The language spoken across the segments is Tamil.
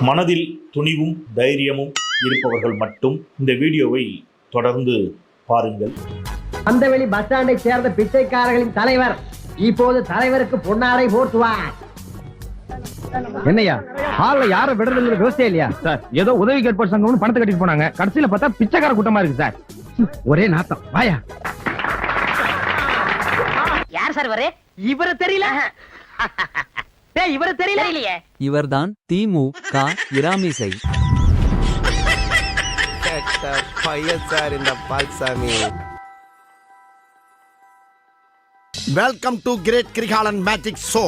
மனதில் துணிவும் தைரியமும் இருப்பவர்கள் மட்டும் இந்த வீடியோவை தொடர்ந்து பாருங்கள். அந்தவெளி பஸ் ஸ்டாண்டை சேர்ந்த பிச்சைக்காரர்களின் தலைவர் இப்போது தலைவருக்கு பொன்னாடை போர்த்துவார். என்னையா? ஹால்ல யார விடுறதுங்கிற விவசாயம் இல்லையா? சார் ஏதோ உதவி கேட்பார் சங்கம்னு பணத்தை கட்டிட்டு போனாங்க. கடைசியில பார்த்தா பிச்சைக்கார கூட்டமா இருக்கு சார். ஒரே நாத்தம். வாயா. யார் சார் இவரு? இவரு தெரியல? டேய் இவரு தெரியல? தெரியலையே. இவர்தான் திமுக இராமிசை. கெட்ட பையன் சார் இந்த Palsamy. Welcome to great Girikalan magic show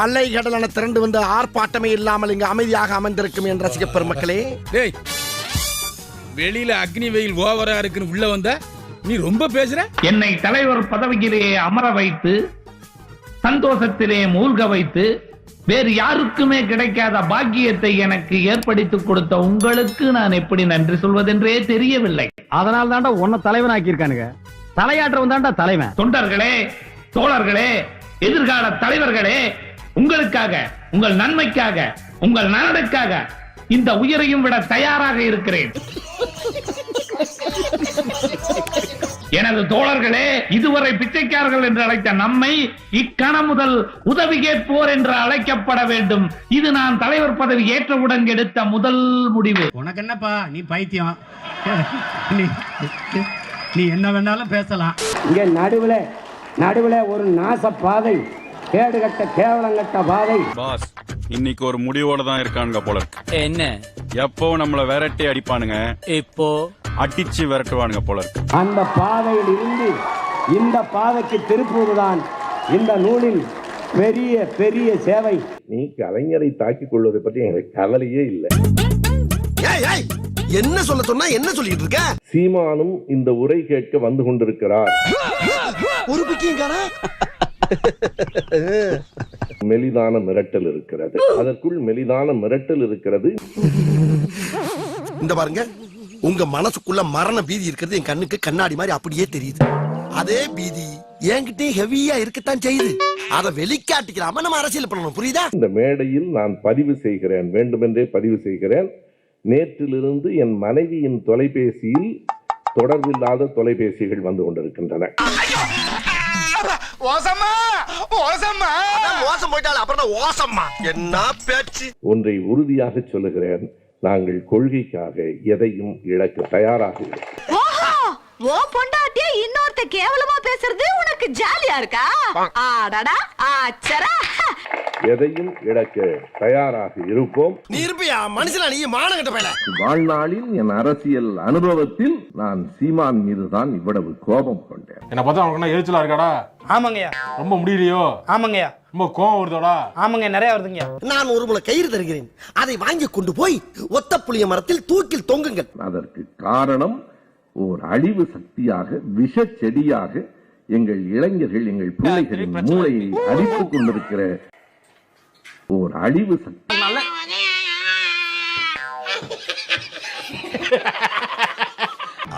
அலைகடலான திரண்டு வந்து ஆர்ப்பாட்டமே இல்லாமல் இங்கு அமைதியாக அமர்ந்திருக்கும் என் ரசிக பெருமக்களே. டேய் வெளியில அக்னி வெயில் ஓவரா இருக்குன்னு உள்ள வந்த நீ ரொம்ப பேசுற? என்னை தலைவர் பதவியிலே அமர வைத்து சந்தோஷத்திலே மூழ்க வைத்து வேறு யாருக்குமே கிடைக்காத பாக்கியத்தை எனக்கு ஏற்படுத்திக் கொடுத்த உங்களுக்கு நான் எப்படி நன்றி சொல்வதென்றே தெரியவில்லை. அதனால தாண்டா உன்னை தலைவனாக்கி இருக்கானுங்க தலையாற்றவன் தாண்டா தலைவன். தொண்டர்களே தோழர்களே எதிர்கால தலைவர்களே உங்களுக்காக உங்கள் நன்மைக்காக உங்கள் நலனுக்காக இந்த உயிரையும் விட தயாராக இருக்கிறேன். எனது தோழர்களே இதுவரை பிச்சைக்காரர்கள் என்று அழைத்த நம்மை இக்கணம் முதல் உதவி கேட்போர் என்று அழைக்கப்பட வேண்டும். இது நான் தலைவர் பதவி ஏற்றவுடன் எடுத்த முதல் முடிவு. உனக்கு என்னப்பா? நீ பைத்தியம். நீ நீ என்ன வேணாலும் பேசலாம். இங்க நடுவுல நடுவுல ஒரு நாச பாதை கேடுகட்ட கேவலங்கட்ட பாதை. பாஸ் இன்னைக்கு ஒரு முடிவோட தான் இருக்கானுங்க போல இருக்கு. என்ன? எப்போ நம்மள விரட்டி அடிப்பானுங்க? இப்போ? அடிச்சு விரட்டுவானுங்க போல இருக்கு. அந்த பாதையில் இருந்து இந்த பாதைக்கு திருப்புவதுதான் இந்த நூலின் பெரிய பெரிய சேவை. நீ கலைஞரை தாக்கிக் கொள்வதை பற்றி எங்களுக்கு கவலையே இல்லை. என்ன சொல்ல சொன்னா என்ன சொல்லிட்டு இருக்க? சீமானும் இந்த உரை கேட்க வந்து கொண்டிருக்கிறார். ஒரு பிக்கிங்காரா மெலிதான மிரட்டல் இருக்கிறது. அதற்குள் மெலிதான மிரட்டல் இருக்கிறது. இந்த பாருங்க உங்க மனசுக்குள்ள மரண பீதி இருக்கிறது என் கண்ணுக்கு கண்ணாடி மாதிரி அப்படியே தெரியுது. அதே பீதி என்கிட்டயும் ஹெவியா இருக்கத்தான் செய்யுது. அதை வெளிக்காட்டிக்கலாம நம்ம அரசியல் பண்ணணும் புரியுதா? இந்த மேடையில் நான் பதிவு செய்கிறேன் வேண்டுமென்றே பதிவு செய்கிறேன். நேற்றிலிருந்து என் மனைவியின் தொலைபேசியில் தொடர்பில்லாத தொலைபேசிகள் வந்து கொண்டிருக்கின்றன. அதான் மோசம் போயிட்டால அப்புறம் ஓசம்மா என்ன பேச்சு? ஒன்றை உறுதியாக சொல்லுகிறேன் நாங்கள் கொள்கைக்காக எதையும் இழக்க தயாராக. ஓ பொண்டாட்டிய இன்னொருத்த கேவலமா பேசுறது உனக்கு ஜாலியா இருக்கா? ஆடடா ஆச்சரா. எதையும் இழக்க தயாராக இருப்போம். நீ இருப்பியா மனுஷனா நீ? மானகட்ட பையல வாழ்நாளில் என் அரசியல் அனுபவத்தில் நான் சீமான் மீதுதான் இவ்வளவு கோபம் கொண்டேன். என்ன பார்த்தா என்ன எரிச்சலா இருக்காடா? ஆமாங்கய்யா. ரொம்ப முடியலையோ? ஆமாங்கய்யா. ரொம்ப கோவம் வருதோடா? ஆமாங்க நிறைய வருதுங்கய்யா. நான் ஒரு முளை கயிறு தருகிறேன். அதை வாங்கி கொண்டு போய் ஒத்த புளிய மரத்தில் தூக்கில் தொங்குங்கள். அதற்கு காரணம் ஓர் அழிவு சக்தியாக விஷ செடியாக எங்கள் இளைஞர்கள் எங்கள் பிள்ளைகளின் மூளையை அடித்துக் கொண்டிருக்கிற ஓர் அழிவு சக்தி.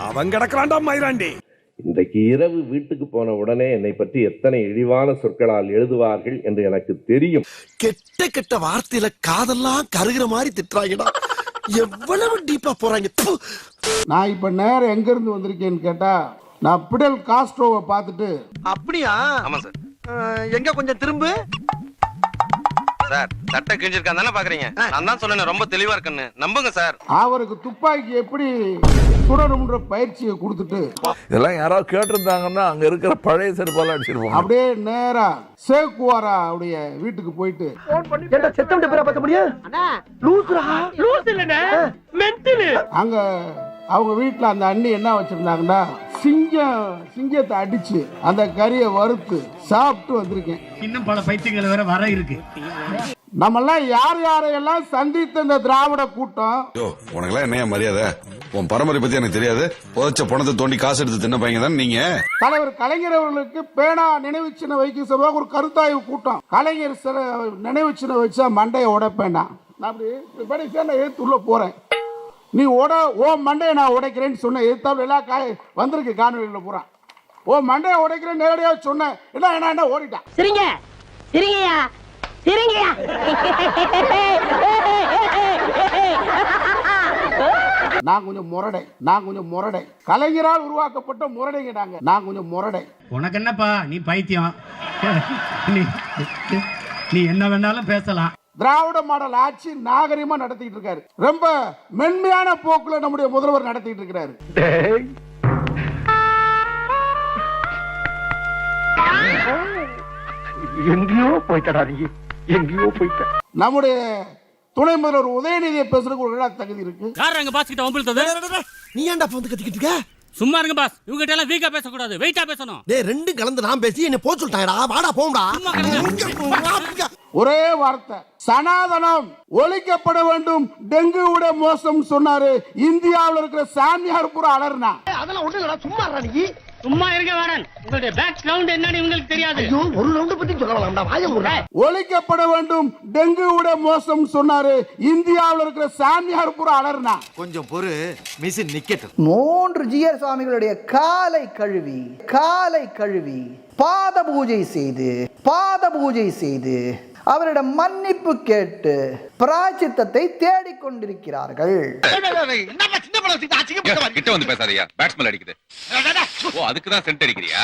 அவன் கிடக்குறான்டா மயிராண்டி இன்றைக்கு இரவு வீட்டுக்கு போன உடனே என்னை பற்றி எத்தனை இழிவான சொற்களால் எழுதுவார்கள் என்று எனக்கு தெரியும். கெட்ட கெட்ட வார்த்தையில காதெல்லாம் கருகிற மாதிரி திட்டுறாங்கடா. எவ்வளவு டீப்பா போறாங்க. நான் இப்ப நேரம் எங்க இருந்து வந்திருக்கேன்னு கேட்டா நான் பிடல் காஸ்ட்ரோவை பார்த்துட்டு அப்படியா? ஆமா சார். எங்க கொஞ்சம் திரும்பு. சார் தட்டை கிழிஞ்சிருக்கான் தானே பாக்குறீங்க? நான் தான் சொன்னேன் ரொம்ப தெளிவா இருக்குன்னு. நம்புங்க சார். அவருக்கு துப்பாக்கி எப்படி சுடணும்ன்ற பயிற்சியை கொடுத்துட்டு இதெல்லாம் யாராவது கேட்டிருந்தாங்கன்னா அங்க இருக்கிற பழைய செருப்பால அடிச்சிருப்போம் அப்படியே நேரா சேக்குவாரா அவருடைய வீட்டுக்கு போயிட்டு. செத்தம் பேரை பார்க்க முடியும் அங்க அவங்க வீட்டுல அந்த அண்ணி என்ன வச்சிருந்தாங்கன்னா சிங்கம் சிங்கத்தை அடிச்சு அந்த கறியை வறுத்து சாப்பிட்டு வந்திருக்கேன். இன்னும் பல பைத்தியங்கள் வேற வர இருக்கு. நம்மெல்லாம் யார் யாரையெல்லாம் சந்தித்த இந்த திராவிட கூட்டம்? உனக்கெல்லாம் என்னையா மரியாதை? உன் பரம்பரை பத்தி எனக்கு தெரியாது. புதைச்ச பணத்தை தோண்டி காசு எடுத்து தின்ன பையன் தான் நீங்க? தலைவர் கலைஞர் அவர்களுக்கு பேனா நினைவு சின்ன வைக்கும் சபையாக ஒரு கருத்தாய்வு கூட்டம். கலைஞர் சில நினைவு சின்ன வச்சா மண்டையை உடைப்பேனா நான். அப்படி கடைசியாக நான் எடுத்து உள்ள போறேன். நீ உட ஓ மண்டையை நான் உடைக்கிறேன்னு சொன்னேன் எதிர்த்தாப்புல எல்லாம் காய் வந்திருக்கு காணொலியில் பூரா. ஓ மண்டையை உடைக்கிறேன் நேரடியாக சொன்னேன் என்ன என்ன என்ன ஓடிட்டான் சிரிங்க. சிரிங்கயா சிரிங்கயா நான் கொஞ்சம் முரடை நான் கொஞ்சம் முரடை. கலைஞரால் உருவாக்கப்பட்ட முரடைங்க நாங்க. நான் கொஞ்சம் முரடை. உனக்கு என்னப்பா நீ பைத்தியம். நீ நீ என்ன வேணாலும் பேசலாம். திராவிட மாடல் ஆட்சி நாகரிகமா நடத்திட்டு இருக்காரு. ரொம்ப மென்மையான போக்குல நம்முடைய முதல்வர் நடத்திட்டு இருக்கிறாரு. எங்கேயோ போயிட்டடா நீ. எங்கேயோ போயிட்ட. நம்முடைய துணை முதல்வர் உதயநிதியை பேசுறதுக்கு ஒரு தகுதி இருக்கு. யார் அங்க பாஸ் கிட்ட ஒம்பிழுத்தது நீ ஏன்டா வந்து கத்திக்கிட்டு இருக்க? சும்மா இருங்க பாஸ் இவங்க எல்லாம் வீக்கா பேசக்கூடாது. வெயிட்டா பேசணும். டேய் ரெண்டும் கலந்து நான் பேசி என்ன போக சொல்லிட்டாங்கடா. வாடா போம்டா ஒரே வார்த்தை. சனாதனம் ஒழிக்கப்பட வேண்டும். டெங்கு விட மோசம் சொன்னாரு. இந்தியாவில் இருக்கிற சாமியார் பூரா அலர்னா அதெல்லாம் ஒண்ணு சும்மா இருடா நீ. சும்மா இருங்க வேடன். உங்களுடைய பேக் கிரவுண்ட் என்னன்னு உங்களுக்கு தெரியாது. ஐயோ ஒரு ரவுண்ட் பத்தி சொல்ல வேண்டாம் வாய முறை ஒழிக்கப்பட வேண்டும். டெங்கு விட மோசம் சொன்னாரு. இந்தியாவில் இருக்கிற சாமியார் பூரா அலர்னா கொஞ்சம் பொறு மிஷின் நிக்கட்டும். மூன்று ஜியர் சுவாமிகளுடைய காலை கழுவி காலை கழுவி பாத பூஜை செய்து பாத பூஜை செய்து அவரிடம் மன்னிப்பு கேட்டு பிராச்சித்தத்தை தேடிக் கொண்டிருக்கிறார்கள் கிட்ட வந்து பேசாதயா பேட்ஸ்மேன் அடிக்குது. ஓ அதுக்கு தான் சென்ட் அடிக்கிறியா?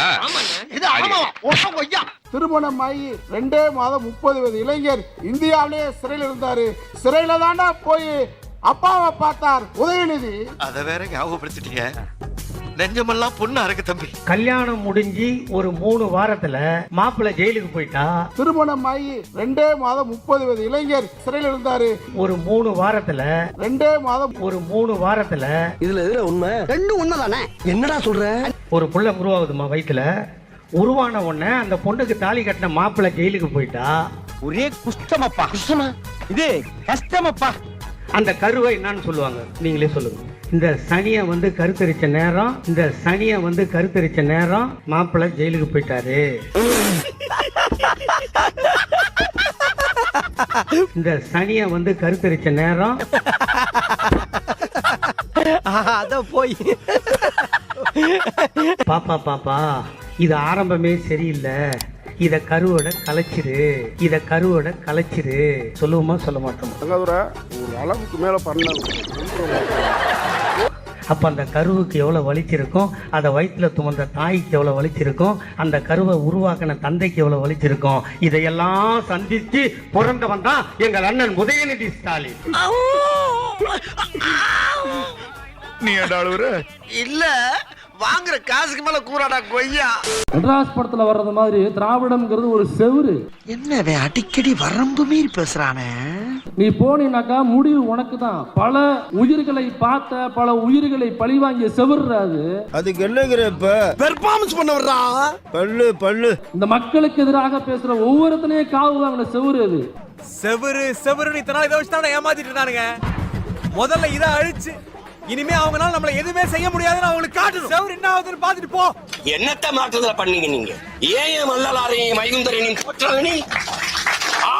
திருமணமாகி ரெண்டே மாதம் முப்பது வயது இளைஞர் இந்தியாவிலே சிறையில் இருந்தாரு. சிறையில தாண்டா போய் அப்பாவை பார்த்தார் உதயநிதி. அத வேற ஞாபகப்படுத்திட்டீங்க. நெஞ்சமெல்லாம் பொண்ணு அறக்கு தம்பி. கல்யாணம் முடிஞ்சு ஒரு மூணு வாரத்துல மாப்பிள்ளை ஜெயிலுக்கு போயிட்டா? திருமணமாகி ரெண்டே மாதம் முப்பது வயது இளைஞர் சிறையில் இருந்தாரு ஒரு மூணு வாரத்துல ரெண்டே மாதம் ஒரு மூணு வாரத்துல இதுல எதுல உண்மை? ரெண்டும் உண்மைதானே? என்னடா சொல்ற? ஒரு புள்ள உருவாகுதுமா வயித்துல. உருவான உடனே அந்த பொண்ணுக்கு தாலி கட்டின மாப்பிள்ளை ஜெயிலுக்கு போயிட்டா? ஒரே குஷ்டமப்பா. குஷ்டமா? இது கஷ்டமப்பா. அந்த கருவை என்னன்னு சொல்லுவாங்க. நீங்களே சொல்லுங்க. இந்த சனியை வந்து கருத்தரிச்ச நேரம் இந்த சனியை வந்து கருத்தரிச்ச நேரம் மாப்பிள்ளை ஜெயிலுக்கு போயிட்டாரு. இந்த சனியை வந்து கருத்தரிச்ச நேரம் அத போய். பாப்பா பாப்பா இது ஆரம்பமே சரியில்லை. இத கருவோட கலைச்சிரு. இத கருவோட கலைச்சிரு. சொல்லுவோமா சொல்ல மாட்டோமா ஒரு அளவுக்கு மேல பண்ண அப்ப அந்த கருவுக்கு எவ்வளவு வலிச்சிருக்கும்? அதை வயிற்றுல துமந்த தாய்க்கு எவ்வளவு வலிச்சிருக்கும்? அந்த கருவை உருவாக்கின தந்தைக்கு எவ்வளவு வலிச்சிருக்கும்? இதையெல்லாம் சந்திச்சு பிறந்தவன் தான் எங்கள் அண்ணன் உதயநிதி ஸ்டாலின். நீ இல்ல. வாங்குற காசுக்கு மேல கூறாடா கொய்யா. மெட்ராஸ் படத்துல வர்றது மாதிரி திராவிடம்ங்கிறது ஒரு செவுரு. என்ன அடிக்கடி வரம்பு மீறி பேசுறானே? நீ போனீனாக்கா முடிவு உனக்கு தான் பல உயிர்களை பார்த்த பல உயிர்களை பழிவாங்கிய செவுறாது அதுக்கு என்னங்கிற இப்ப? பெர்ஃபார்மன்ஸ் பண்ண வர்றா பல்லு பல்லு. இந்த மக்களுக்கு எதிராக பேசுற ஒவ்வொருத்தனையும் காவு வாங்கின செவுரு அது. செவரு செவரு இத்தனை நாள் இதை வச்சு தானே ஏமாத்திட்டு இருந்தானுங்க. முதல்ல இதை அழிச்சு இனிமே அவங்களால நம்மள எதுவுமே செய்ய முடியாதுன்னு அவங்களுக்கு காட்டணும். செவரு என்ன ஆகுதுன்னு பாத்துட்டு போ. என்னத்த மாற்றத்துல பண்ணீங்க நீங்க? ஏன் மல்லலாரையும் மைகுந்தரையும் போற்றாங்க நீ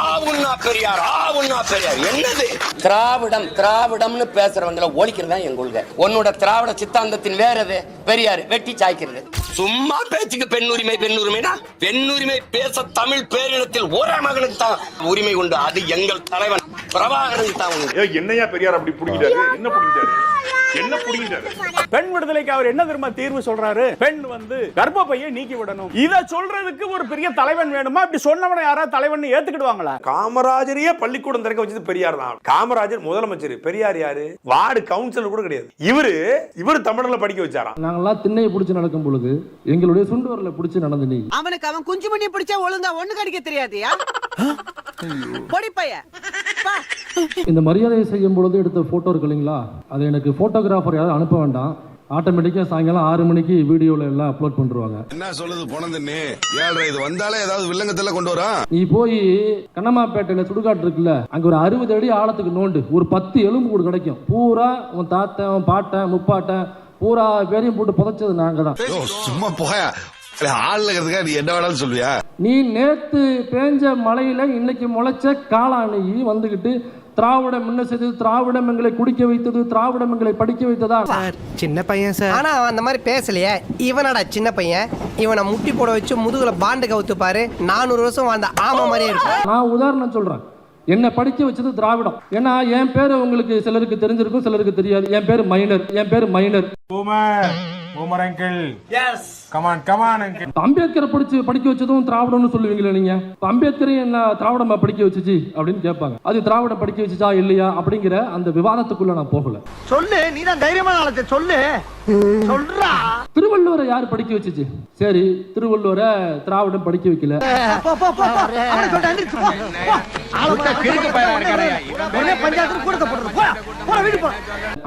ஆவுன்னா பெரியார் ஆவுன்னா பெரியார். என்னது? திராவிடம் திராவிடம்னு பேசுறவங்களை ஒழிக்கிறதா என் கொள்கை. உன்னோட திராவிட சித்தாந்தத்தின் வேற எது? பெரியார் வெட்டி சாய்க்கிறது. சும்மா பேச்சுக்கு பெண் உரிமை பெண் உரிமைனா? பெண் உரிமை பேச தமிழ் பேரினத்தில் ஒரே மகனுக்கு தான் உரிமை உண்டு. அது எங்கள் தலைவன் பிரபாகரனுக்கு தான் உண்டு. என்னையா பெரியார் அப்படி புடிங்கிட்டாரு? என்ன புடிங்கிட்டாரு? என்ன புடிங்கிட்டாரு? பெண் விடுதலைக்கு அவர் என்ன தெரியுமா தீர்வு சொல்றாரு? பெண் வந்து கர்ப்பப்பையை நீக்கி விடணும். இத சொல்றதுக்கு ஒரு பெரிய தலைவன் வேணுமா? இப்படி சொன்னவனை யாராவது தலைவன் ஏத்துக்கிடுவாங்களா? காமராஜரையே பள்ளிக்கூடம் திறக்க வச்சது பெரியார் தான். காமராஜர் முதலமைச்சர். பெரியார் யாரு? வார்டு கவுன்சிலர் கூட கிடையாது. இவரு இவரு தமிழ்ல படிக்க வச்சாராம். நாங்கெல்லாம் திண்ணையை பிடிச்சி நடக்கும் பொழுது எங்களுடைய சுண்டு வரல பிடிச்சி நடந்து நீ. அவனுக்கு அவன் குஞ்சு மணி பிடிச்சா ஒழுங்கா ஒண்ணு கடிக்க தெரியாதியா? பொடி பைய இந்த மரியாதையை செய்யும் பொழுது எடுத்த போட்டோ இருக்கு இல்லைங்களா? அது எனக்கு போட்டோகிராஃபர் யாரும் அனுப்ப வேண்டாம். ஆட்டோமேட்டிக்கா சாயங்காலம் ஆறு மணிக்கு வீடியோல எல்லாம் அப்லோட் பண்ணிருவாங்க. என்ன சொல்லுது போனதுன்னு ஏழ்ரை இது வந்தாலே ஏதாவது வில்லங்கத்துல கொண்டு வரா? நீ போய் கண்ணம்மாப்பேட்டையில சுடுகாட்டு இருக்குல்ல அங்க ஒரு அறுபது அடி ஆழத்துக்கு நோண்டு ஒரு பத்து எலும்பு கூடு கிடைக்கும். பூரா உன் தாத்தன் உன் பாட்டன் முப்பாட்டன் பூரா பேரையும் போட்டு புதைச்சது நாங்க தான். சும்மா போயா ஆள் இருக்கிறதுக்காக நீ என்ன வேணாலும் சொல்லுவியா? நீ நேத்து பேஞ்ச மழையில இன்னைக்கு முளைச்ச காளானி வந்துகிட்டு திராவிடம் என்ன செய்தது? திராவிடம் எங்களை குடிக்க வைத்தது திராவிடம் எங்களை படிக்க வைத்ததா? சின்ன பையன் சார். ஆனா அவன் அந்த மாதிரி பேசலையே. இவனடா சின்ன பையன். இவனை முட்டி போட வச்சு முதுகுல பாண்டு கவுத்து பாரு நானூறு வருஷம் வாழ்ந்த ஆமா மாதிரியே இருக்கு. நான் உதாரணம் சொல்றேன். என்னை படிக்க வச்சது திராவிடம். ஏன்னா என் பேர் உங்களுக்கு சிலருக்கு தெரிஞ்சிருக்கும் சிலருக்கு தெரியாது. என் பேர் மைனர். என் பேர் minor. Boomer uncle yes come on come on uncle அம்பேத்கரை படிச்சு படிக்க வச்சதும் திராவிடம்னு சொல்லுவீங்களா நீங்க. அம்பேத்கரை என்ன திராவிடமா படிக்க வச்சுச்சு அப்படின்னு கேட்பாங்க. அது திராவிடம் படிக்க வச்சுச்சா இல்லையா அப்படிங்கிற அந்த விவாதத்துக்குள்ள நான் போகல. சொல்லு நீ தான் தைரியமான சொல்லு. சொல்றா. திருவள்ளுவரை யார் படிக்க வச்சுச்சு? சரி திருவள்ளுவரை திராவிடம் படிக்க வைக்கல.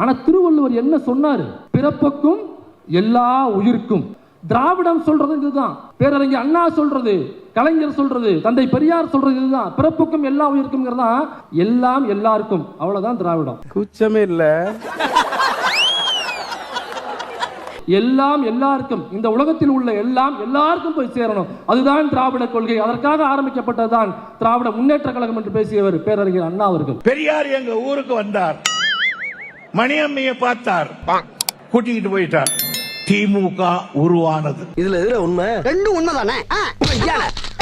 ஆனா திருவள்ளுவர் என்ன சொன்னாரு? பிறப்புக்கும் எல்லா உயிர்க்கும். திராவிடம் சொல்றது இதுதான். பேரறிஞர் அண்ணா சொல்றது கலைஞர் சொல்றது தந்தை பெரியார் சொல்றது இதுதான். பிறப்புக்கும் எல்லா உயிருக்கும் எல்லாம் எல்லாருக்கும். அவ்வளவுதான் திராவிடம். குச்சமே இல்ல. எல்லாம் எல்லாருக்கும். இந்த உலகத்தில் உள்ள எல்லாம் எல்லாருக்கும் போய் சேரணும். அதுதான் திராவிட கொள்கை. அதற்காக ஆரம்பிக்கப்பட்டதுதான் திராவிட முன்னேற்ற கழகம் என்று பேசியவர் பேரறிஞர் அண்ணா அவர்கள். பெரியார் எங்க ஊருக்கு வந்தார். மணியம்மையை பார்த்தார். கூட்டிக்கிட்டு போயிட்டார். திமுக உருவானது. இதுல எதுல உண்மை? ரெண்டும் உண்மைதானே?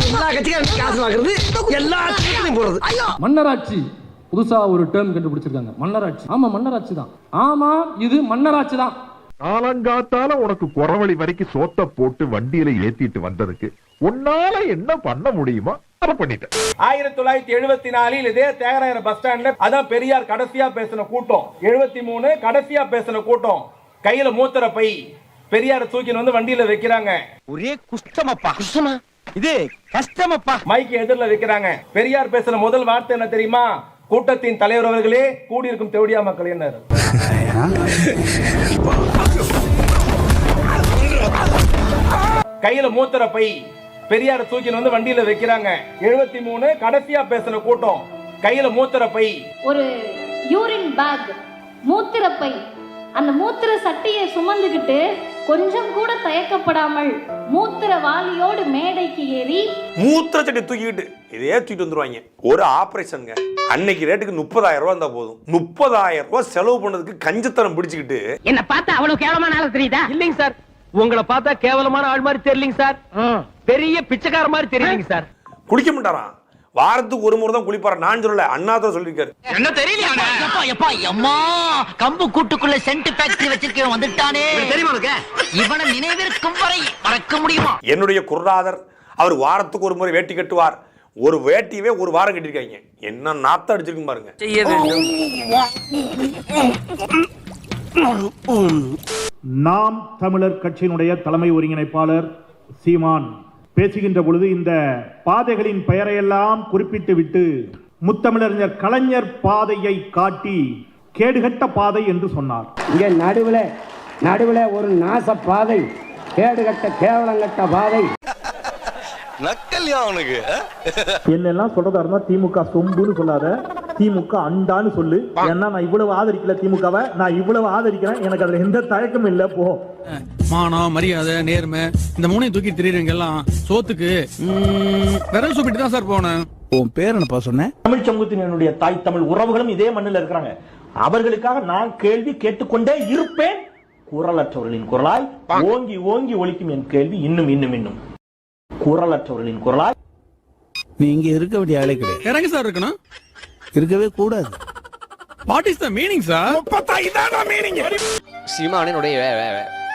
எல்லா கட்சிக்காரும் காசு வாங்குறது எல்லா கட்சிகளையும் போடுறது. மன்னராட்சி புதுசா ஒரு டேர்ம் கண்டுபிடிச்சிருக்காங்க. மன்னராட்சி. ஆமா மன்னராட்சி தான். ஆமா இது மன்னராட்சி தான். காலங்காத்தால உனக்கு குறவழி வரைக்கும் சோத்த போட்டு வண்டியில ஏத்திட்டு வந்ததுக்கு உன்னால என்ன பண்ண முடியுமோ அதை பண்ணிட்டேன். ஆயிரத்தி தொள்ளாயிரத்தி எழுபத்தி நாலில் இதே தேகராயர் பஸ் ஸ்டாண்ட்ல அதான் பெரியார் கடைசியா பேசின கூட்டம். எழுபத்தி மூணு கடைசியா பேசின கூட்டம். கையில மூத்திர பை. பெரியார தூக்கின்னு வந்து வண்டியில வைக்கிறாங்க. ஒரே குஷ்டமப்பா. குஷ்டமா? இது கஷ்டமப்பா. மைக்கு எதிரில் வைக்கிறாங்க. பெரியார் பேசின முதல் வார்த்தை என்ன தெரியுமா? கூட்டத்தின் தலைவர் அவர்களே கூடியிருக்கும் தெவடியா மக்கள் என்ன? கையில மூத்திர பை. பெரியார தூக்கின்னு வந்து வண்டியில வைக்கிறாங்க. எழுபத்தி மூணு கடைசியா பேசின கூட்டம். கையில மூத்திர பை. ஒரு யூரின் பேக் மூத்திரப்பை அந்த மூத்திர சட்டியை சுமந்துக்கிட்டு கொஞ்சம் கூட தயக்கப்படாமல் மூத்திர வாளியோடு மேடைக்கு ஏறி மூத்திர சட்டி தூக்கிக்கிட்டு இதே தூக்கிட்டு வந்துருவாங்க. ஒரு ஆபரேஷனுங்க. அன்னைக்கு ரேட்டுக்கு முப்பதாயிரம் ரூபாய் இருந்தா போதும். முப்பதாயிரம் ரூபாய் செலவு பண்ணதுக்கு கஞ்சத்தனம் பிடிச்சுக்கிட்டு. என்ன பார்த்தா அவ்வளவு கேவலமான ஆளு தெரியுதா? இல்லைங்க சார். உங்களை பார்த்தா கேவலமான ஆள் மாதிரி தெரியலங்க சார். பெரிய பிச்சைக்கார மாதிரி தெரியுங்க சார். குளிக்க மாட்டாராம். வாரத்துக்கு ஒரு முறை தான் குளிப்பாரு. நான் சொல்லல அண்ணா தான் சொல்லியிருக்காரு. என்ன தெரியல அம்மா கம்பு கூட்டுக்குள்ள சென்ட் ஃபேக்டரி வச்சிருக்கவன் வந்துட்டானே. தெரியுமா? இவனை நினைவிருக்கும் வரை மறக்க முடியுமா? என்னுடைய குருநாதர் அவர் வாரத்துக்கு ஒரு முறை வேட்டி கட்டுவார். ஒரு வேட்டியவே ஒரு வாரம் கட்டிருக்காங்க என்ன நாத்தம் அடிச்சிருக்கு பாருங்க. நாம் தமிழர் கட்சியினுடைய தலைமை ஒருங்கிணைப்பாளர் சீமான். பேசுகின்ற பொழுது இந்த பாதைகளின் பெயரையெல்லாம் குறிப்பிட்டு விட்டு முத்தமிழறிஞர் கலைஞர் பாதையை காட்டி கேடுகட்ட பாதை என்று சொன்னார். இங்க நடுவுல நடுவுல ஒரு நாச பாதை கேடுகட்ட கேவலங்கட்ட பாதை. நக்கல்யா அவனுக்கு என்னெல்லாம் சொல்றதா இருந்தா திமுக சொம்புன்னு சொல்லாத. திமுக அண்டான்னு சொல்லு. ஏன்னா நான் இவ்வளவு ஆதரிக்கல திமுகவை. நான் இவ்வளவு ஆதரிக்கிறேன். எனக்கு அதுல எந்த தயக்கமும் இல்ல. போ. மானம் மரியாதை நேர்மை இந்த மூணையும் தூக்கி திரியுறவங்க எல்லாம் சோத்துக்கு ம், விரல் சுப்பிட்டு தான் சார் போனேன். உன் பேர் என்னப்பா சொன்னேன் தமிழ் சமூகத்தினுடைய தாய் தமிழ் உறவுகளும் இதே மண்ணில் இருக்கிறாங்க. அவர்களுக்காக நான் கேள்வி கேட்டுக்கொண்டே இருப்பேன். குரலற்றவர்களின் குரலாய் ஓங்கி ஓங்கி ஒலிக்கும் என் கேள்வி இன்னும் இன்னும் இன்னும். குரலற்றவர்களின் குரலாய் நீ இங்க இருக்க வேண்டிய ஆளே கிடையாது. இறங்க சார் இருக்கணும். இருக்கவே கூடாது. What is the meaning sir சீமானினுடைய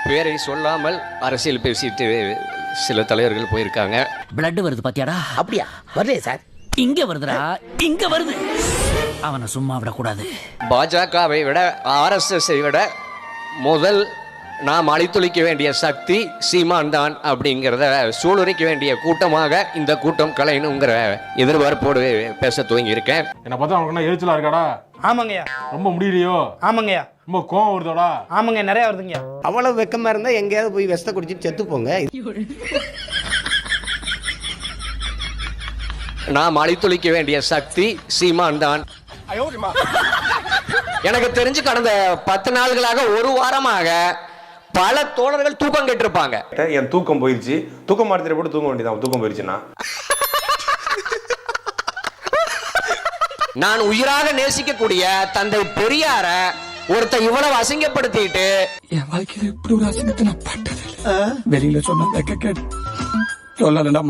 பேரை சொல்லாமல் அரசியல் பேசிட்டு சில தலைவர்கள் போயிருக்காங்க. பிளட் வருது பாத்தியாடா? அப்படியா? வரலையே சார் இங்க வருதுடா. இங்க வருது. அவனை சும்மா விடக்கூடாது. பாஜகவை விட ஆர்எஸ்எஸ்ஐ விட முதல் நாம் அழித்தொழிக்க வேண்டிய சக்தி சீமான் தான் அப்படிங்கிறத சூளுரைக்க வேண்டிய கூட்டமாக இந்த கூட்டம் கலையணுங்கிற எதிர்பார்ப்போடு பேச துவங்கி இருக்கேன் என்ன பார்த்தா என்ன எரிச்சலா இருக்காடா? ஆமாங்கய்யா. ரொம்ப முடியலையோ? ஆமாங்கய்யா. ரொம்ப கோவம் வருதோடா? ஆமாங்க நிறைய வருதுங்க அவ்வளவு வெக்கமா இருந்தா எங்கேயாவது போய் வெஸ்த குடிச்சிட்டு செத்து போங்க. நாம் அழித்தொழிக்க வேண்டிய சக்தி சீமான் தான் எனக்கு தெரிஞ்சு கடந்த பத்து நாள்களாக ஒரு வாரமாக பல தோழர்கள் தூக்கம் கேட்டிருப்பாங்க. என் தூக்கம் போயிருச்சு. தூக்கம் மாத்திரை போட்டு தூங்க வேண்டியதான் தூக்கம் போயிருச்சுன்னா? நான் உயிராக நேசிக்கக்கூடிய தந்தை பெரியார ஒருத்த இவ்வளவு அசிங்கப்படுத்திட்டு என் வாழ்க்கையில இப்படி ஒரு அசிங்கத்தை நான் பட்டது வெளியில சொன்னா கேடு.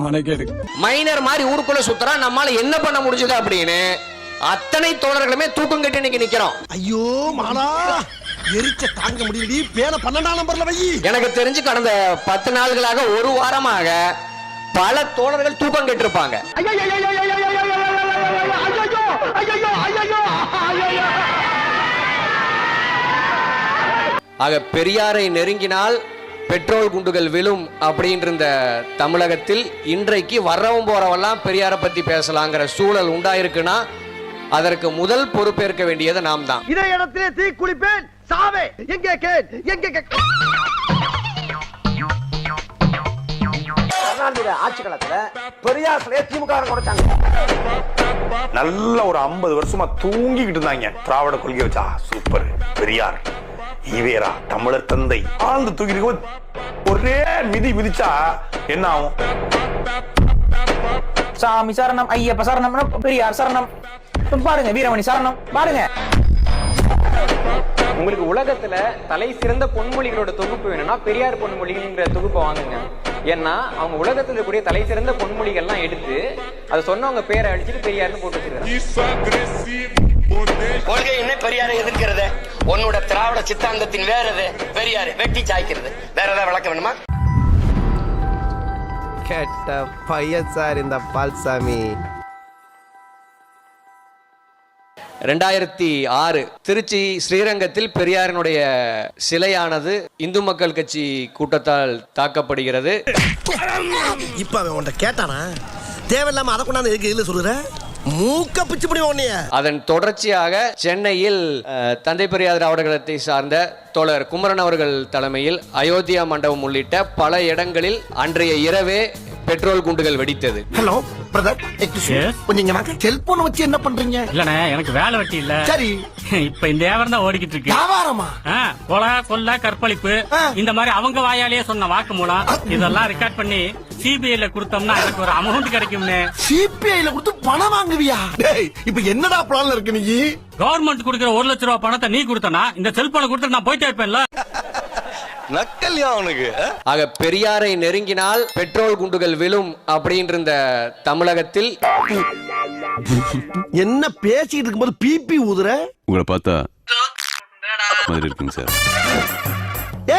மானே கேடு மைனர் மாதிரி ஊருக்குள்ள சுத்துறா நம்மால என்ன பண்ண முடிஞ்சது அப்படின்னு அத்தனை தோழர்களுமே தூக்கம் கட்டி இன்னைக்கு நிக்கிறோம். ஐயோ மாலா எரிச்ச தாங்க முடியலடி. பேன பன்னெண்டாம் நம்பர்ல வை. எனக்கு தெரிஞ்சு கடந்த பத்து நாள்களாக ஒரு வாரமாக பல தோழர்கள் தூக்கம் கெட்டிருப்பாங்க. ஆக பெரியாரை நெருங்கினால் பெட்ரோல் குண்டுகள் விழும் அப்படின்ற இந்த தமிழகத்தில் இன்றைக்கு வர்றவன் போறவெல்லாம் பெரியாரை பத்தி பேசலாங்கிற சூழல் உண்டாயிருக்குன்னா அதற்கு முதல் பொறுப்பேற்க வேண்டியது நாம் தான் இதே இடத்திலே தீ குளிப்பேன் சாவே எங்கே கேட் எங்கே ஆட்சி காலத்துல பெரியார் சிலையை திமுக குறைச்சாங்க நல்ல ஒரு ஐம்பது வருஷமா தூங்கிக்கிட்டு இருந்தாங்க. திராவிட கொள்கை வச்சா சூப்பர் பெரியார் ஈவேரா தமிழர் தந்தை ஆழ்ந்து தூக்கி இருக்கும் ஒரே மிதி மிதிச்சா என்ன ஆகும்? சாமி சரணம் ஐயப்ப சரணம் பெரியார் சரணம். பாருங்க வீரமணி சரணம் பாருங்க. உங்களுக்கு உலகத்துல தலை சிறந்த பொன்மொழிகளோட தொகுப்பு வேணும்னா பெரியார் பொன்மொழிங்கிற தொகுப்பை வாங்குங்க. ஏன்னா அவங்க உலகத்துல இருக்கக்கூடிய தலை சிறந்த பொன்மொழிகள்லாம் எடுத்து அதை சொன்னவங்க பேரை அடிச்சுட்டு பெரியார்னு போட்டு வச்சிருக்காங்க. கொள்கை என்ன? பெரியாரை எதிர்க்கிறது. உன்னோட திராவிட சித்தாந்தத்தின் வேற எது? பெரியாரு. வெட்டி சாய்க்கிறது. வேற ஏதாவது விளக்க வேணுமா? கெட்ட பையன் சார் இந்த பால்சாமி. ரெண்டாயிரத்தி ஆறு திருச்சி ஸ்ரீரங்கத்தில் பெரியாரினுடைய சிலையானது இந்து மக்கள் கட்சி கூட்டத்தால் தாக்கப்படுகிறது. இப்ப அவன் கேட்டானா? தேவையில்லாம அதை கொண்டாந்து எதுக்கு இதுல சொல்லுற? மூக்க பிச்சு அதன் தொடர்ச்சியாக சென்னையில் தந்தை பெரியார் கழகத்தை சார்ந்த தோழர் குமரன் அவர்கள் தலைமையில் அயோத்தியா மண்டபம் உள்ளிட்ட பல இடங்களில் அன்றைய இரவே பெட்ரோல் குண்டுகள் வெடித்தது. ஹலோ பிரதர் வாங்க. செல்போன் வச்சு என்ன பண்றீங்க? இல்லண்ணே எனக்கு வேலை வெட்டி இல்ல. சரி. இப்ப இந்த வியாபாரம் தான் ஓடிக்கிட்டு இருக்கு. வியாபாரமா? கொலை கொல்ல கற்பழிப்பு இந்த மாதிரி அவங்க வாயாலேயே சொன்ன வாக்கு மூலம் இதெல்லாம் ரெக்கார்ட் பண்ணி சிபிஐல கொடுத்தோம்னா எனக்கு ஒரு அமௌண்ட் கிடைக்கும்னு சிபிஐல கொடுத்து பணம் வாங்குவியா? டேய் இப்ப என்னடா பிளான்ல இருக்கு நீ? கவர்மெண்ட் கொடுக்கிற ஒரு லட்ச ரூபாய் பணத்தை நீ கொடுத்தனா இந்த செல்போனை கொடுத்து நான் போயிட்டே இருப்பேன்ல? நக்கல்யா அவனுக்கு ஆக பெரியாரை நெருங்கினால் பெட்ரோல் குண்டுகள் விழும் அப்படின்ற இந்த தமிழகத்தில் என்ன பேசிட்டு இருக்கும்போது பிபி ஊதுற? உங்களை பார்த்தா மாதிரி இருக்குங்க சார்.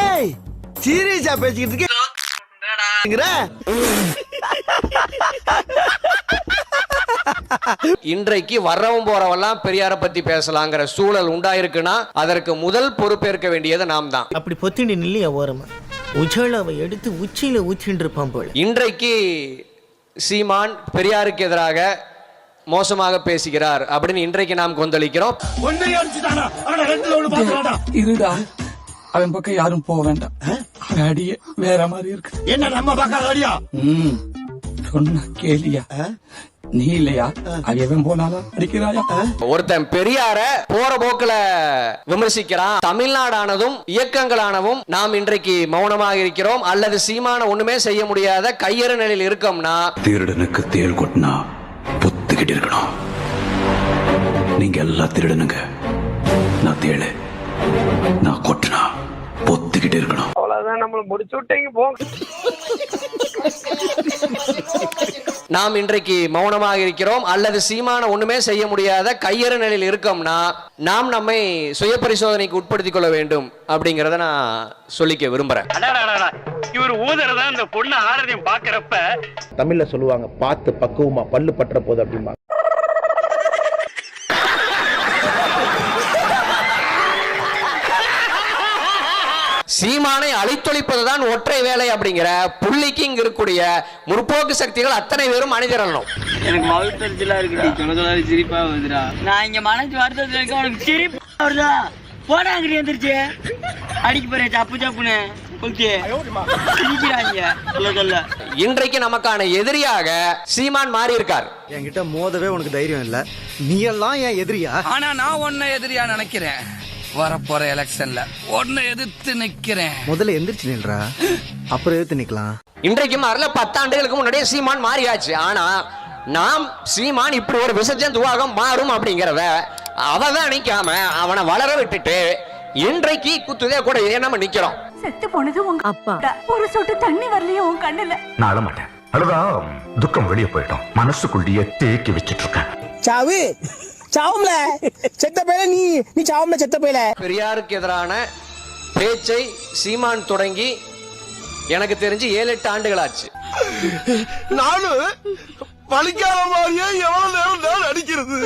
ஏய் சீரியஸா பேசிக்கிட்டு இருக்கேங்கிற இன்றைக்கு வர்றவன் போறவெல்லாம் பெரியாரை பத்தி பேசலாங்கிற சூழல் உண்டாயிருக்குன்னா அதற்கு முதல் பொறுப்பேற்க வேண்டியது நாம் தான் அப்படி பொத்திண்டு நில்லையா ஓரமா? உஜாலாவை எடுத்து உச்சியில ஊற்றின்னு இருப்பான் போல. இன்றைக்கு சீமான் பெரியாருக்கு எதிராக மோசமாக பேசுகிறார் அப்படின்னு இன்றைக்கு நாம் கொந்தளிக்கிறோம். இருடா. அவன் பக்கம் யாரும் போக வேண்டாம். அவன் அடிய வேற மாதிரி இருக்கு. என்ன நம்ம பக்கம் அடியா? ம். சொன்ன கேலியா நீ இல்லையா அவன் போனாலும் அடிக்கிறாயா? ஒருத்தன் பெரியார போற போக்குல விமர்சிக்கிறான். தமிழ்நாடானதும் இயக்கங்களானவும் நாம் இன்றைக்கு மௌனமாக இருக்கிறோம். அல்லது சீமான ஒண்ணுமே செய்ய முடியாத கையறு நிலையில் இருக்கோம்னா திருடனுக்கு தேள் கொட்டினா பொத்துக்கிட்டு இருக்கணும். நீங்க எல்லா திருடனுங்க. நான் தேளு. நான் கொட்டினா பொத்துக்கிட்டு இருக்கணும். அவ்வளவுதான் நம்மள முடிச்சு விட்டீங்க போங்க நாம் இன்றைக்கு மௌனமாக இருக்கிறோம் அல்லது சீமான ஒண்ணுமே செய்ய முடியாத கையறு நிலையில் இருக்கோம்னா நாம் நம்மை சுய பரிசோதனைக்கு உட்படுத்திக் கொள்ள வேண்டும் அப்படிங்கறத நான் சொல்லிக்க விரும்புறேன். இவர் ஊதறதா அந்த பொண்ணு ஆரதையும் பாக்குறப்ப தமிழ்ல சொல்லுவாங்க பார்த்து பக்குவமா பல்லு பற்ற போது அப்படிமா சீமானை அழித்தொழிப்பதுதான் ஒற்றை வேலை அப்படிங்கிற புள்ளிக்கு இங்க இருக்கக்கூடிய முற்போக்கு சக்திகள் அத்தனை பேரும் மனிதரணும் எனக்கு மவுத்தரிச்சலா இருக்குடி சொல்ல சிரிப்பா வருதுடா. நான் இங்க மனசு வருத்தத்துல இருக்க உனக்கு சிரிப்பு வருதா? போடா அங்கிட்டு வந்துருச்சு அடிக்க போறேன் சப்பு சப்புன்னு. இன்றைக்கு நமக்கான எதிரியாக சீமான் மாறி இருக்கார் என்கிட்ட மோதவே உனக்கு தைரியம் இல்ல. நீ எல்லாம் என் எதிரியா? ஆனா நான் உன்னை எதிரியா நினைக்கிறேன். வரப்போற எலெக்ஷன்ல உன்னை எதிர்த்து நிக்கிறேன். முதல்ல எந்திரிச்சு நில்றா. அப்புறம் எதிர்த்து நிக்கலாம். இன்றைக்கும் வரல பத்தாண்டுகளுக்கு முன்னாடியே சீமான் மாறியாச்சு. ஆனா நாம் சீமான் இப்படி ஒரு விசர்ஜன் துவாகம் மாறும் அப்படிங்கிறத அவதான் நிக்காம அவனை வளர விட்டுட்டு இன்றைக்கு குத்துதே கூட இதே நம்ம நிக்கிறோம். செத்து போனது உங்க அப்பா. ஒரு சொட்டு தண்ணி வரலையே உன் கண்ணுல. நான் அழ மாட்டேன். அழுதா துக்கம் வெளியே போயிடும் மனசுக்குள்ளேயே தேக்கி வச்சிட்டு இருக்கேன். சாவு. சாவும்ல. செத்த பேல நீ நீ சாவும்ல செத்த பேல. பெரியாருக்கு எதிரான பேச்சை சீமான் தொடங்கி எனக்கு தெரிஞ்சு ஏழு எட்டு ஆண்டுகள் ஆச்சு நானும் பழிக்காத மாதிரியே எவ்வளவு நேரம் நான் அடிக்கிறது?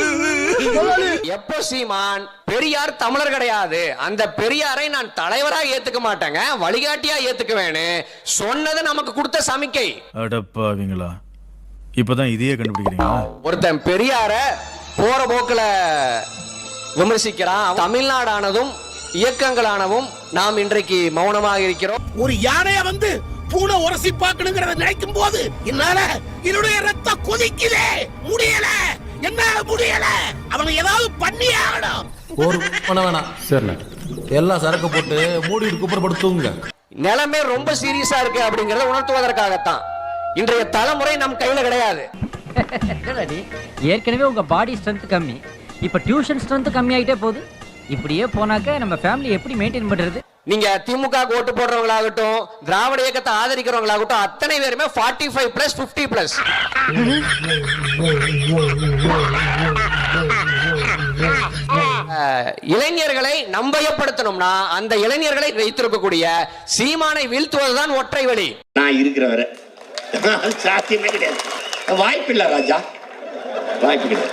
எப்போ சீமான்? பெரியார் தமிழர் கிடையாது. அந்த பெரியாரை நான் தலைவரா ஏத்துக்க மாட்டேங்க வழிகாட்டியா ஏத்துக்குவேன்னு சொன்னது நமக்கு கொடுத்த சமிக்கை. அடப்பாவீங்களா. இப்பதான் இதையே கண்டுபிடிக்கிறீங்களா? ஒருத்தன் பெரியார போற போக்குல விமர்சிக்கிறான். தமிழ்நாடானதும் இயக்கங்களானவும் நாம் இன்றைக்கு மௌனமாக இருக்கிறோம். ஒரு யானைய வந்து பூனை உரசி பார்க்கணுங்கிறத நினைக்கும் போது என்னால என்னுடைய ரத்தம் கொதிக்குதே முடியல. என்னால முடியல. அவனை ஏதாவது பண்ணி ஆகணும். ஒரு பண்ண வேணாம். சரிண்ணே. எல்லாம் சரக்கு போட்டு மூடிட்டு குப்புறப்படுத்துங்க. நிலைமை ரொம்ப சீரியஸா இருக்கு அப்படிங்கறத உணர்த்துவதற்காகத்தான். இன்றைய தலைமுறை நம் கையில கிடையாது. ஏற்கனவே உங்க பாடி ஸ்ட்ரென்த் கம்மி. இப்ப டியூஷன் ஸ்ட்ரென்த் கம்மி ஆயிட்டே போகுது. இப்படியே போனாக்க நம்ம ஃபேமிலி எப்படி மெயின்டைன் பண்றது? நீங்க திமுக ஓட்டு போடுறவங்களாகட்டும் திராவிட இயக்கத்தை ஆதரிக்கிறவங்களாகட்டும் அத்தனை பேருமே 45 ஃபைவ் பிளஸ் பிப்டி பிளஸ் இளைஞர்களை நம்பயப்படுத்தணும்னா அந்த இளைஞர்களை வைத்திருக்கக்கூடிய சீமானை வீழ்த்துவதுதான் ஒற்றை வழி. நான் இருக்கிற வரை. சாத்தியமே கிடையாது. வாய்ப்பில்லை ராஜா வாய்ப்பு கிடையாது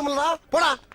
போதுமில்லடா. போடா.